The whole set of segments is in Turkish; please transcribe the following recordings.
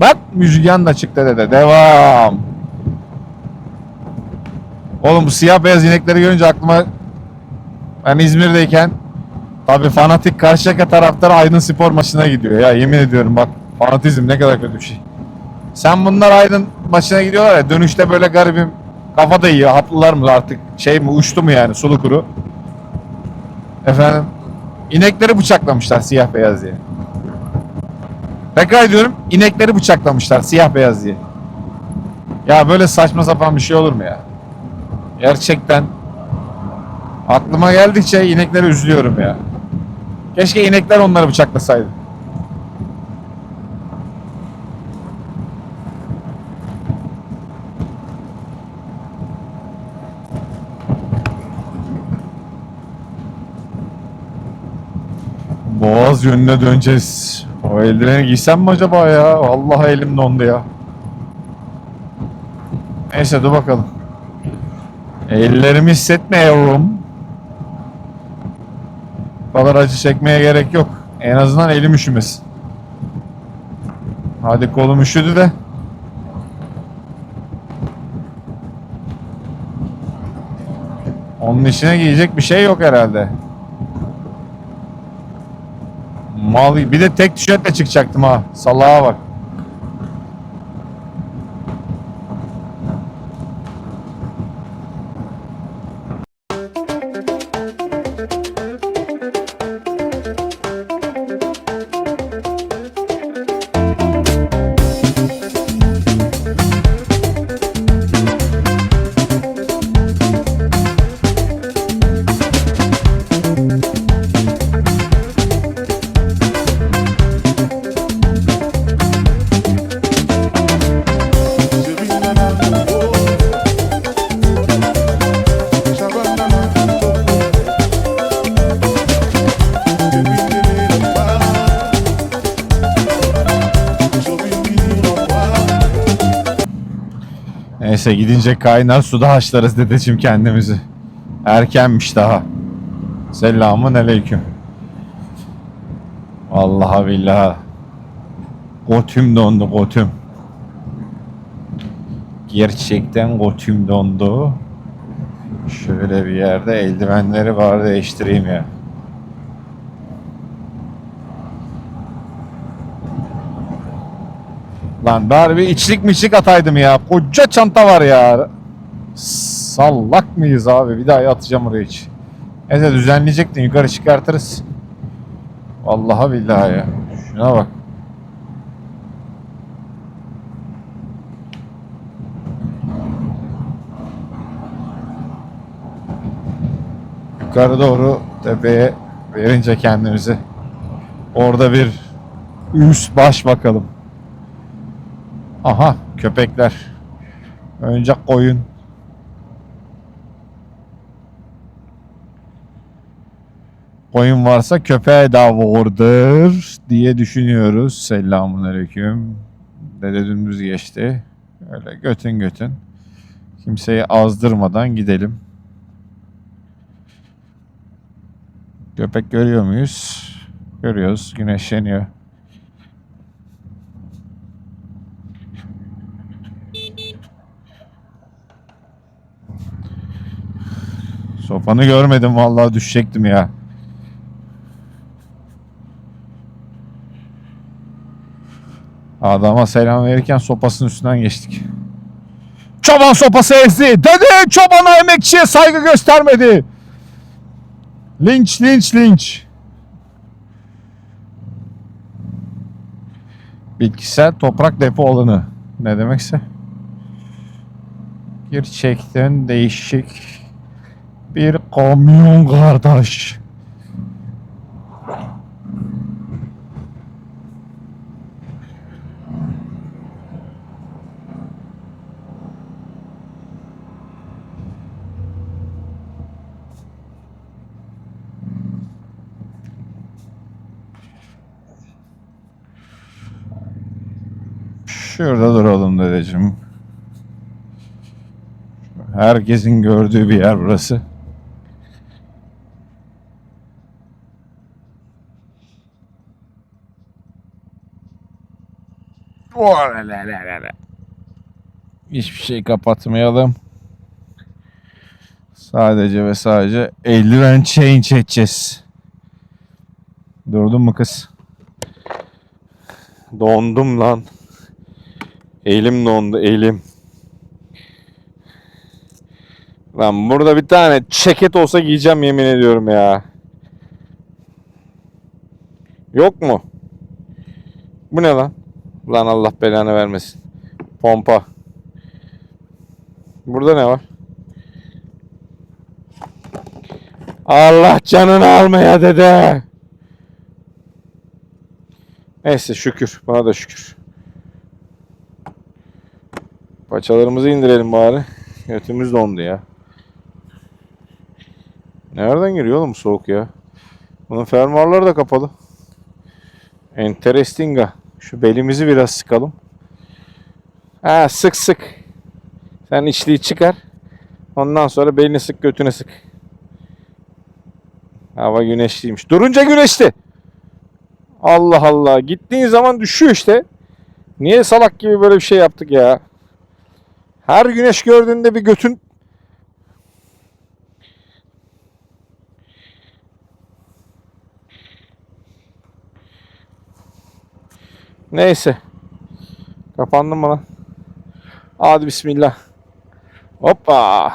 Bak müjgan da çıktı dede. Devam. Oğlum bu siyah beyaz inekleri görünce aklıma ben İzmir'deyken tabi fanatik Karşıyaka taraftarı Aydın Spor maçına gidiyor ya yemin ediyorum bak fanatizm ne kadar kötü bir şey. Sen bunlar Aydın maçına gidiyorlar ya dönüşte böyle garibim kafa da yiyor haplılar mı artık şey mi uçtu mu yani sulu kuru. Efendim inekleri bıçaklamışlar siyah beyaz diye. Tekrar ediyorum inekleri bıçaklamışlar siyah beyaz diye. Ya böyle saçma sapan bir şey olur mu ya? Gerçekten aklıma geldikçe ineklere üzülüyorum ya. Keşke inekler onları bıçaklasaydı. Boğaz yönüne döneceğiz. O eldiveni giysem mi acaba ya? Vallahi elim dondu ya. Neyse dur bakalım. Ellerimi hissetmiyorum. Bu kadar acı çekmeye gerek yok. En azından elim üşümesin. Hadi kolum üşüdü de. Onun içine giyecek bir şey yok herhalde. Mal bir de tek tişörtle çıkacaktım ha. Salaha bak. Neyse gidince kaynar suda haşlarız dedeciğim kendimizi. Erkenmiş daha. Selamun aleyküm. Vallahi billahi. Gotüm dondu gotüm. Gerçekten gotüm dondu. Şöyle bir yerde eldivenleri var değiştireyim ya. Lan bari bir içlik mişlik ataydım ya. Koca çanta var ya. Sallak mıyız abi? Bir daha atacağım oraya hiç. Neyse düzenleyecektin. Yukarı çıkartırız. Vallahi billahi ya. Şuna bak. Yukarı doğru tepeye verince kendimizi orada bir üst baş bakalım. Aha köpekler. Önce koyun. Koyun varsa köpeğe de vardır diye düşünüyoruz. Selamun aleyküm. Dede dümdüz geçti. Öyle götün götün. Kimseyi azdırmadan gidelim. Köpek görüyor muyuz? Görüyoruz. Güneşleniyor. Sopanı görmedim vallahi düşecektim ya. Adama selam verirken sopasının üstünden geçtik. Çoban sopası ezdi. Dede çobana emekçiye saygı göstermedi. Linç linç linç. Bitkisel toprak depo alanı. Ne demekse. Gerçekten değişik bir kamyon kardeş. Şurada duralım dedeciğim. Herkesin gördüğü bir yer burası. Hiçbir şey kapatmayalım. Sadece ve sadece eldiven change edeceğiz. Durdun mu kız? Dondum lan. Elim dondu elim. Lan burada bir tane ceket olsa giyeceğim yemin ediyorum ya. Yok mu? Bu ne lan? Lan Allah belanı vermesin. Pompa. Burada ne var? Allah canını almaya dede. Neyse şükür. Buna da şükür. Paçalarımızı indirelim bari. Götümüz dondu ya. Nereden giriyor oğlum soğuk ya? Bunun fermuarları da kapalı. Interestinga. Şu belimizi biraz sıkalım. Ha sık sık. Sen içliği çıkar. Ondan sonra belini sık götüne sık. Hava güneşliymiş. Durunca güneşli. Allah Allah. Gittiğin zaman düşüyor işte. Niye salak gibi böyle bir şey yaptık ya? Her güneş gördüğünde bir götün Neyse. Kapandı mı lan? Hadi bismillah. Hoppa.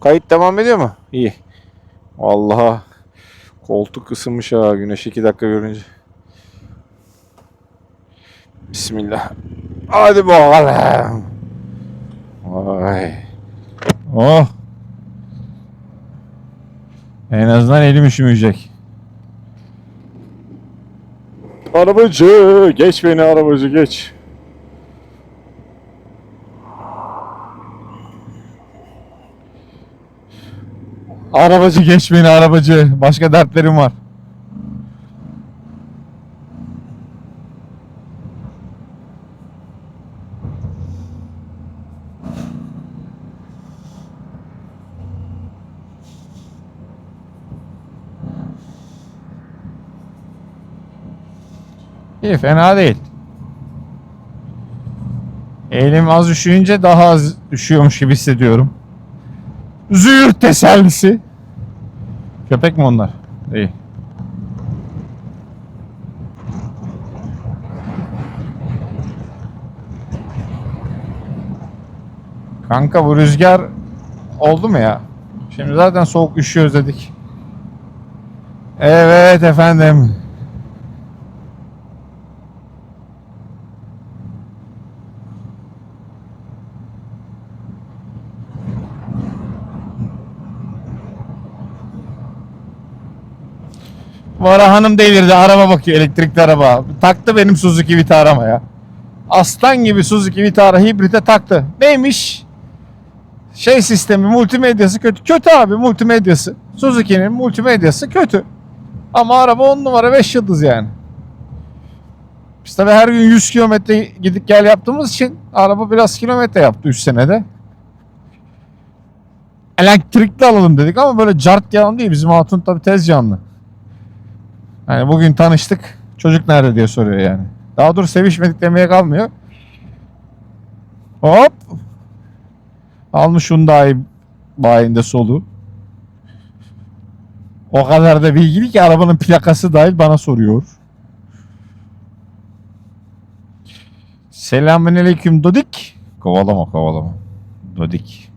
Kayıt devam ediyor mu? İyi. Vallahi koltuk ısınmış ha güneş 2 dakika görünce. Bismillah. Hadi bakalım. Vay. Oh. En azından elim üşümeyecek. Arabacı, geç beni arabacı geç. Arabacı geç beni arabacı. Başka dertlerim var. İyi fena değil. Elim az üşüyünce daha az üşüyormuş gibi hissediyorum. Züğürt tesellisi. Köpek mi onlar? İyi. Kanka bu rüzgar oldu mu ya? Şimdi zaten soğuk üşüyoruz dedik. Evet efendim. Vara hanım delirdi. Araba bakıyor. Elektrikli araba. Taktı benim Suzuki Vitara'ma ya. Aslan gibi Suzuki Vitara hibrite taktı. Neymiş? Şey sistemi multimedyası kötü. Kötü abi multimedyası. Suzuki'nin multimedyası kötü. Ama araba 10 numara 5 yıldız yani. Biz tabi her gün 100 kilometre gidip gel yaptığımız için araba biraz kilometre yaptı 3 senede. Elektrikli alalım dedik ama böyle cart yalan değil. Bizim hatun tabi tez canlı. Yani bugün tanıştık. Çocuk nerede diye soruyor yani. Daha dur sevişmedik demeye kalmıyor. Hop. Almış Hyundai bayinde solu. O kadar da bilgili ki arabanın plakası dahil bana soruyor. Selamünaleyküm Dodik. Kovalama kovalama. Dodik.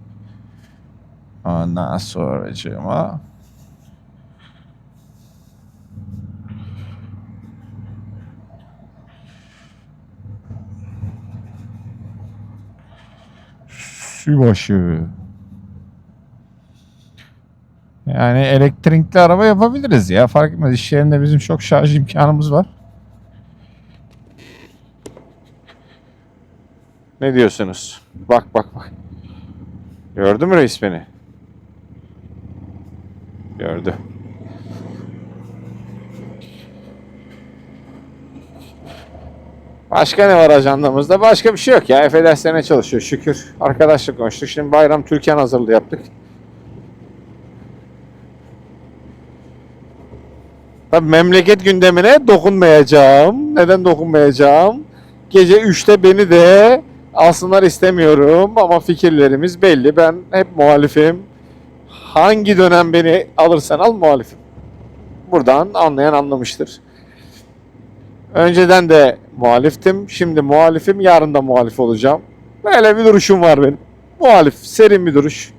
Ondan sonracığıma. Sübaşı. Yani elektrikli araba yapabiliriz ya. Fark etmez. İş yerinde bizim çok şarj imkanımız var. Ne diyorsunuz? Bak bak bak. Gördü mü reis beni? Gördü. Başka ne var ajandamızda? Başka bir şey yok ya. Efe derslerine çalışıyor şükür. Arkadaşla konuştuk. Şimdi bayram Türkan hazırlığı yaptık. Tabii memleket gündemine dokunmayacağım. Neden dokunmayacağım? Gece 3'te beni de alsınlar istemiyorum ama fikirlerimiz belli. Ben hep muhalifim. Hangi dönem beni alırsan al muhalifim. Buradan anlayan anlamıştır. Önceden de muhaliftim. Şimdi muhalifim. Yarın da muhalif olacağım. Böyle bir duruşum var benim. Muhalif. Serin bir duruş.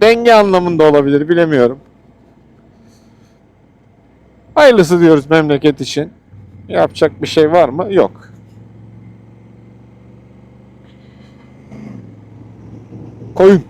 Denge anlamında olabilir. Bilemiyorum. Hayırlısı diyoruz memleket için. Yapacak bir şey var mı? Yok. Koyun.